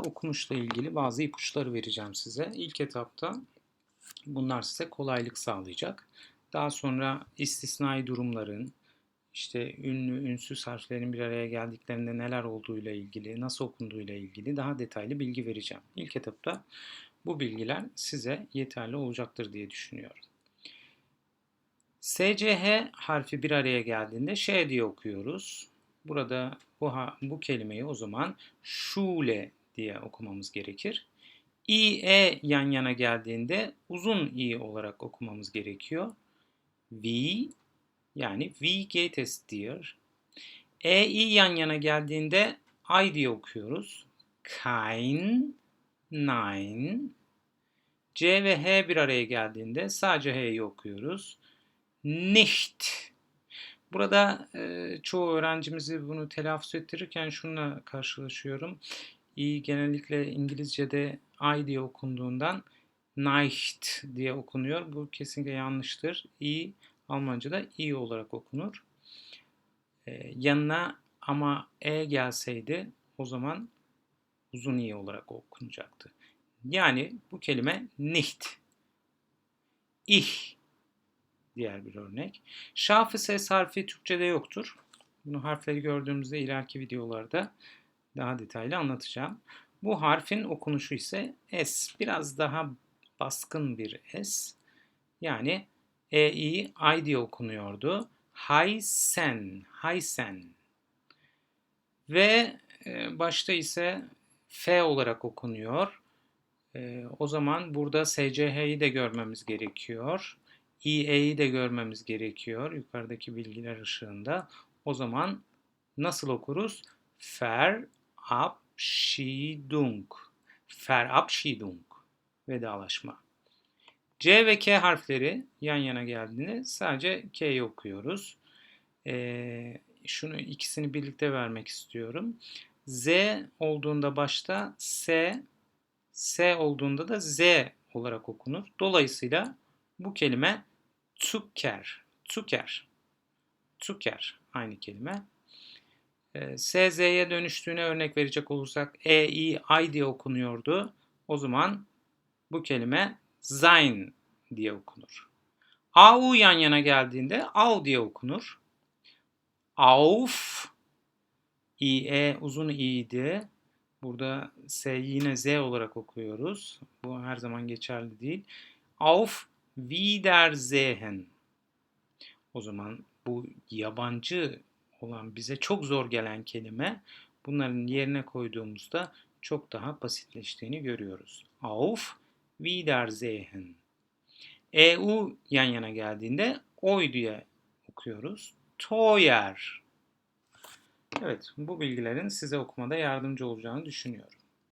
okunuşla ilgili bazı ipuçları vereceğim size. İlk etapta bunlar size kolaylık sağlayacak. Daha sonra istisnai durumların, işte ünlü, ünsüz harflerin bir araya geldiklerinde neler olduğuyla ilgili, nasıl okunduğuyla ilgili daha detaylı bilgi vereceğim. İlk etapta bu bilgiler size yeterli olacaktır diye düşünüyorum. SCH harfi bir araya geldiğinde Ş diye okuyoruz. Burada bu, bu kelimeyi o zaman şule diye okumamız gerekir. İ, E yan yana geldiğinde uzun i olarak okumamız gerekiyor. V yani V geht diyor. E, I yan yana geldiğinde I diye okuyoruz. Kein, nein. C ve H bir araya geldiğinde sadece H'yi okuyoruz. Nicht. Burada e, çoğu öğrencimizi bunu telaffuz ettirirken şununla karşılaşıyorum. İ genellikle İngilizce'de I diye okunduğundan Nicht diye okunuyor. Bu kesinlikle yanlıştır. I Almanca'da I olarak okunur. E, yanına ama E gelseydi o zaman uzun i olarak okunacaktı. Yani bu kelime nicht. Ich diğer bir örnek. Şafı ses harfi Türkçe'de yoktur. Bunu harfleri gördüğümüzde ileriki videolarda daha detaylı anlatacağım. Bu harfin okunuşu ise S. Biraz daha baskın bir S. Yani E, I, I diye okunuyordu. Haysen, Haysen. Ve e, başta ise F olarak okunuyor. E, o zaman burada SCH'yi de görmemiz gerekiyor. IE'yi de görmemiz gerekiyor yukarıdaki bilgiler ışığında. O zaman nasıl okuruz? Verabschiedung. Verabschiedung. Vedalaşma. C ve K harfleri yan yana geldiğinde sadece K'yi okuyoruz. Ee, şunu ikisini birlikte vermek istiyorum. Z olduğunda başta S, S olduğunda da Z olarak okunur. Dolayısıyla bu kelime Zucker, Zucker, Zucker aynı kelime. Ee, SZ'ye dönüştüğüne örnek verecek olursak E, I diye okunuyordu. O zaman bu kelime sein diye okunur. AU yan yana geldiğinde au diye okunur. Auf, IE uzun i'ydi. Burada S yine Z olarak okuyoruz. Bu her zaman geçerli değil. Auf Wiedersehen. O zaman bu yabancı olan bize çok zor gelen kelime bunların yerine koyduğumuzda çok daha basitleştiğini görüyoruz. Auf Wiedersehen. EU yan yana geldiğinde oy diye okuyoruz. Teuer. Evet bu bilgilerin size okumada yardımcı olacağını düşünüyorum.